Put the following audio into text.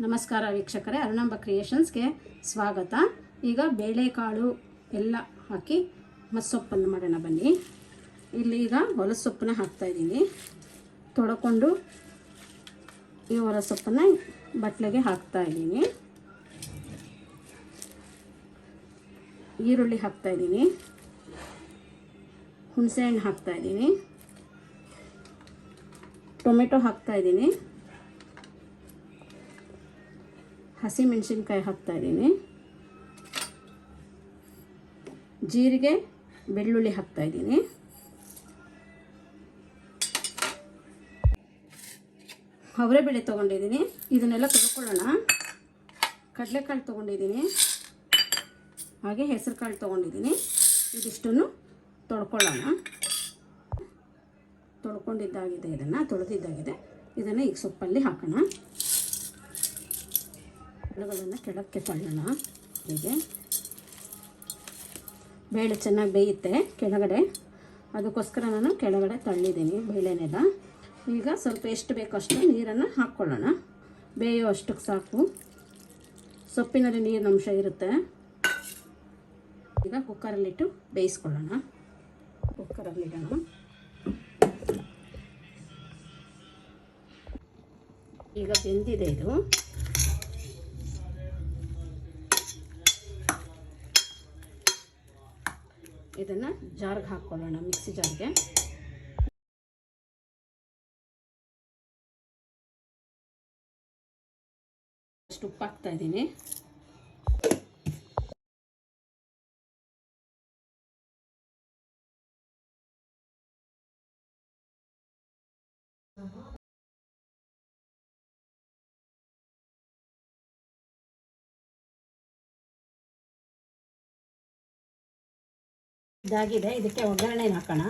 ನಮಸ್ಕಾರ ವೀಕ್ಷಕರೇ, ಅರುಣಾಂಬ ಕ್ರಿಯೇಷನ್ಸ್ಗೆ ಸ್ವಾಗತ. ಈಗ ಬೇಳೆಕಾಳು ಎಲ್ಲ ಹಾಕಿ ಮಸ್ಸೊಪ್ಪನ್ನು ಮಾಡೋಣ ಬನ್ನಿ. ಇಲ್ಲಿ ಈಗ ಹೊಲಸೊಪ್ಪನ್ನ ಹಾಕ್ತಾಯಿದ್ದೀನಿ ತೊಡಕೊಂಡು ಈ ಹೊಲಸೊಪ್ಪನ್ನು ಬಟ್ಲಿಗೆ ಹಾಕ್ತಾಯಿದ್ದೀನಿ ಈರುಳ್ಳಿ ಹಾಕ್ತಾಯಿದ್ದೀನಿ ಹುಣಸೆಹಣ್ಣು ಹಾಕ್ತಾಯಿದ್ದೀನಿ ಟೊಮೆಟೊ ಹಾಕ್ತಾಯಿದ್ದೀನಿ ಹಸಿ ಮೆಣಸಿನ್ಕಾಯಿ ಹಾಕ್ತಾಯಿದ್ದೀನಿ ಜೀರಿಗೆ, ಬೆಳ್ಳುಳ್ಳಿ ಹಾಕ್ತಾಯಿದ್ದೀನಿ ಅವರೆಬೇಳೆ ತೊಗೊಂಡಿದ್ದೀನಿ. ಇದನ್ನೆಲ್ಲ ತೊಳ್ಕೊಳ್ಳೋಣ. ಕಡಲೆಕಾಳು ತೊಗೊಂಡಿದ್ದೀನಿ. ಹಾಗೆ ಹೆಸರು ಕಾಳು ತೊಗೊಂಡಿದ್ದೀನಿ. ಇದಿಷ್ಟನ್ನು ತೊಳ್ಕೊಳ್ಳೋಣ. ತೊಳ್ಕೊಂಡಿದ್ದಾಗಿದೆ, ಇದನ್ನು ತೊಳೆದಿದ್ದಾಗಿದೆ. ಇದನ್ನು ಈಗ ಸೊಪ್ಪಲ್ಲಿ ಹಾಕೋಣ. ಎಲೆಗಳನ್ನು ಕೆಳಕ್ಕೆ ತಳ್ಳೋಣ. ಹೀಗೆ. ಬೇಳೆ ಚೆನ್ನಾಗಿ ಬೇಯುತ್ತೆ ಕೆಳಗಡೆ. ಅದಕ್ಕೋಸ್ಕರ ನಾನು ಕೆಳಗಡೆ ತಳ್ಳಿದ್ದೀನಿ ಬೇಳೆನೆಲ್ಲ. ಈಗ ಸ್ವಲ್ಪ ಎಷ್ಟು ಬೇಕೋ ಅಷ್ಟು ನೀರನ್ನು ಹಾಕ್ಕೊಳ್ಳೋಣ. ಬೇಯೋ ಅಷ್ಟಕ್ಕೆ ಸಾಕು. ಸೊಪ್ಪಿನಲ್ಲಿ ನೀರಿನ ಅಂಶ ಇರುತ್ತೆ. ಈಗ ಕುಕ್ಕರಲ್ಲಿಟ್ಟು ಬೇಯಿಸ್ಕೊಳ್ಳೋಣ. ಕುಕ್ಕರಲ್ಲಿಡೋಣ ಈಗ ಬೆಂದಿದೆ ಇದು. ಇದನ್ನು ಜಾರ್ಗೆ ಹಾಕ್ಕೊಳ್ಳೋಣ ಮಿಕ್ಸಿ ಜಾರ್ಗೆ. ಅಷ್ಟು ಉಪ್ಪು ಇದ್ದೀನಿ. ಇದಾಗಿದೆ. ಇದಕ್ಕೆ ಒಗ್ಗರಣೆ ಹಾಕೋಣ.